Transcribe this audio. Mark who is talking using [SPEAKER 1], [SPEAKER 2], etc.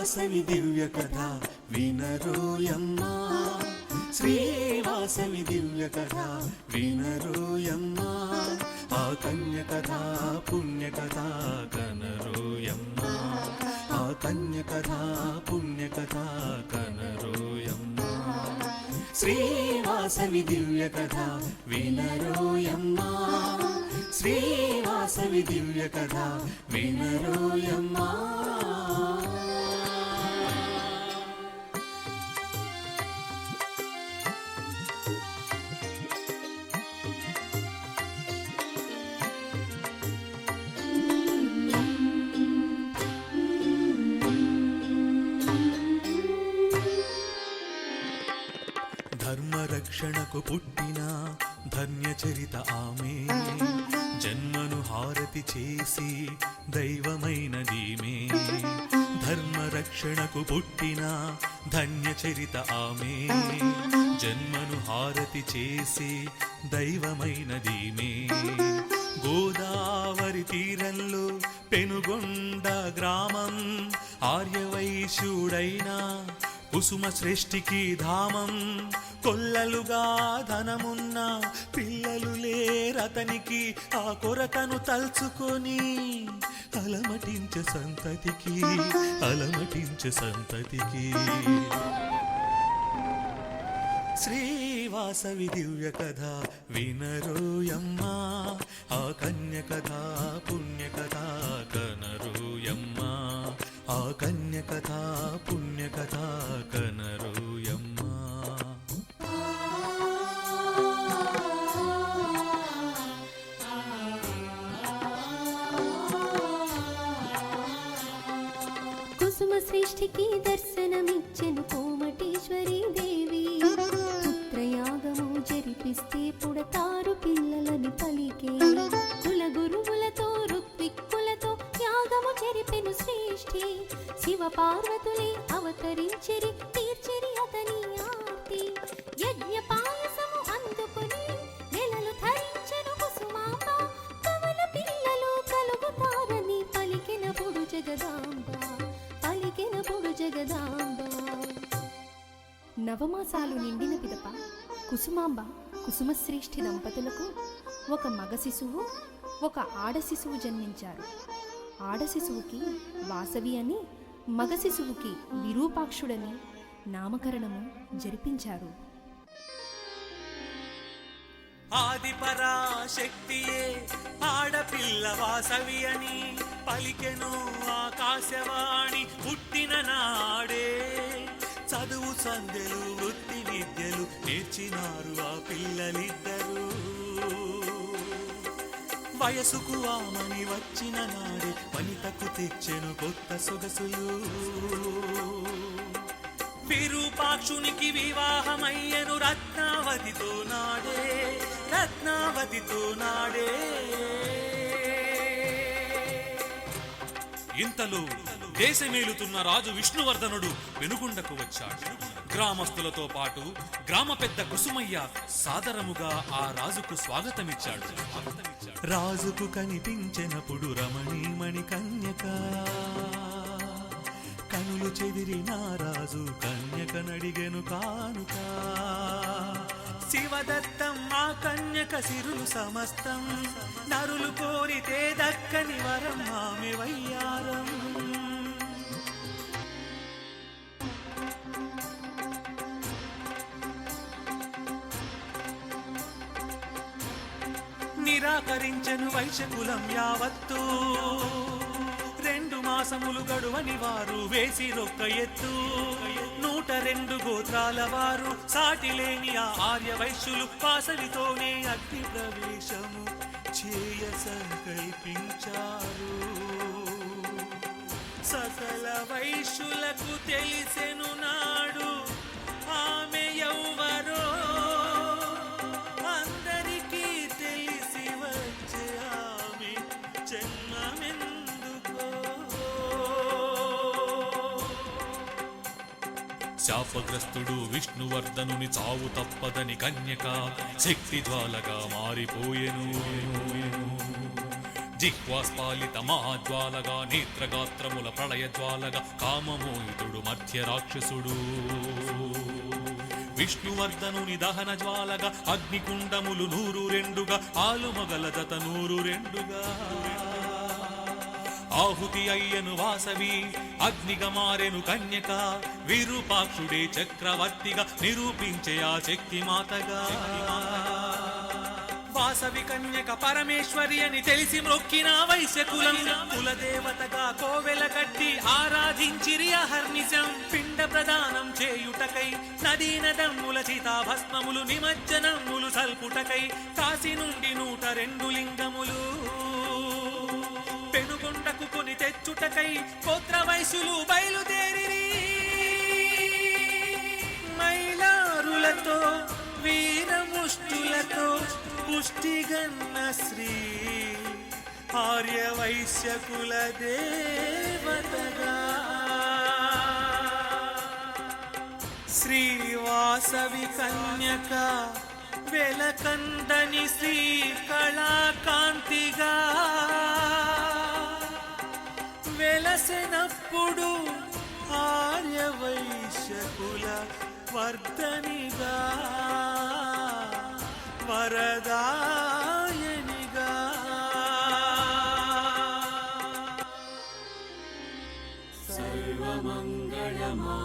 [SPEAKER 1] శ్రీవాసవి దివ్య కథ వినరోయమ్మా శ్రీవాసవి దివ్య కథ వినరోయమ్మా ఆ కన్య కథ పుణ్య కథ కనరోయమ్మా ఆ కన్య కథ పుణ్య కథ కనరోయమ్మా శ్రీవాసవి దివ్య కథ వినరోయమ్మా శ్రీవాసవి దివ్య కథ వినరోయమ్మా రక్షణకు పుట్టిన ధన్యచరిత ఆమె. జన్మను హారతి చేసి దైవమైనదీమే ధర్మరక్షణకు పుట్టిన ధన్యచరిత ఆమె. జన్మను హారతి చేసి దైవమైనదీమే గోదావరి తీరంలో పెనుగొండ గ్రామం ఆర్యవైశ్యుడైన కుసుమ సృష్టికి ధామం కొల్లలుగా ధనమున్న పిల్లలు లేరతనికి ఆ కొరతను తలుచుకొని అలమటించ సంతతికి అలమటించ సంతతికి. శ్రీవాసవి దివ్య కథ
[SPEAKER 2] వినరోయ సృష్టికి దర్శనమిచ్చెను కోమటేశ్వరి దేవి. పుత్రయాగము జరిపిస్తే పుడతారు పిల్లలని పలికే. కుల గురువులతో ఋత్విక్కులతో యాగము జరిపెను శ్రేష్ఠి. శివ పార్వతులే అవతరించిరి నవమాసాలు నిండిన పిదప కుసుమాంబ కుసుమశ్రేష్ఠి దంపతులకు ఒక మగ శిశువు ఒక ఆడ శిశువు జన్మించారు. ఆడ శిశువుకి వాసవి అని మగ శిశువుకి విరూపాక్షుడని నామకరణము జరిపించారు.
[SPEAKER 1] ఆది పరాశక్తియే ఆడపిల్ల వాసవి అని పలికెను ఆకాశవాణి పుట్టిన నాడే. చదువు సందెలు వృత్తి విద్యలు నేర్చినారు ఆ పిల్లలిద్దరూ. వయసుకు ఆమని వచ్చిన నాడే వనితకు తెచ్చెను కొత్త సొగసులు. విరూపాక్షునికి వివాహమయ్యను రత్నావతితో నాడే రత్నావతితో నాడే.
[SPEAKER 3] ఇంతలో దేశమేలుతున్న రాజు విష్ణువర్ధనుడు వెనుగుండకు వచ్చాడు. గ్రామస్తులతో పాటు గ్రామ పెద్ద కుసుమయ్య సాదరముగా ఆ రాజుకు స్వాగతమిచ్చాడు.
[SPEAKER 1] రాజుకు కనిపించినప్పుడు రమణీమణి కన్యక కనులు చెదిరిన రాజు కన్యక నడిగెను కానుక. శివదత్తం ఆ కన్యక సిరులు సమస్తం నరులు కోరితే దక్కని వరం ఆమె నిరాకరించను వైశ్యకులం యావత్తు. రెండు మాసములు గడువని వారు వేసి రొక్క ఎత్తు. నూట రెండు గోత్రాల వారు సాటి లేని ఆ ఆర్య వైశ్యులు వాసవితోనే అగ్ని ప్రవేశము చేయ సంకల్పించారు. సకల వైశ్యులకు తెలిసెను నా
[SPEAKER 3] శాపగ్రస్తుడు విష్ణువర్ధనుని చావు తప్పదని కన్యక శక్తి జ్వాలగా మారిపోయెను. జిహ్వాస్పాలిత మహాజ్వాలగా నేత్రగాత్రముల ప్రళయ జ్వాలగా కామమోహితుడు మధ్య రాక్షసుడు. విష్ణువర్ధనుని దహన జ్వాలగా అగ్నికుండములు నూరు రెండుగా ఆలుమగల జత నూరు రెండుగా. ఆహుతి అయ్యను వాసవి అగ్నిగా మారెను కన్యక విరూపాక్షుడే చక్రవర్తిగా నిరూపించే ఆ శక్తి మాతగా
[SPEAKER 1] వాసవి కన్యక పరమేశ్వరి అని తెలిసి మొక్కిన వైశ్యకులం కులదేవతగా కోవెల కట్టి ఆరాధించిరి అహర్నిశం. పిండ ప్రదానం చేయుటకై నదీ నదమ్ముల చితాభస్మములు నిమజ్జనములు సల్పుటకై కాశీ నుండి నూట రెండు లింగములు. తెచ్చుటకై గోత్ర వయసులు బయలుదేరి మైలారులతో వీరముష్టులతో పుష్టిగన్న శ్రీ ఆర్య వైశ్యకుల దేవతగా. శ్రీవాసవి కన్యక వెలకందని శ్రీ కళాకాంతిగా. వెలసినప్పుడు ఆర్యవైశ్యకుల వర్ధనిగా వరదాయనిగా. సర్వమంగళమా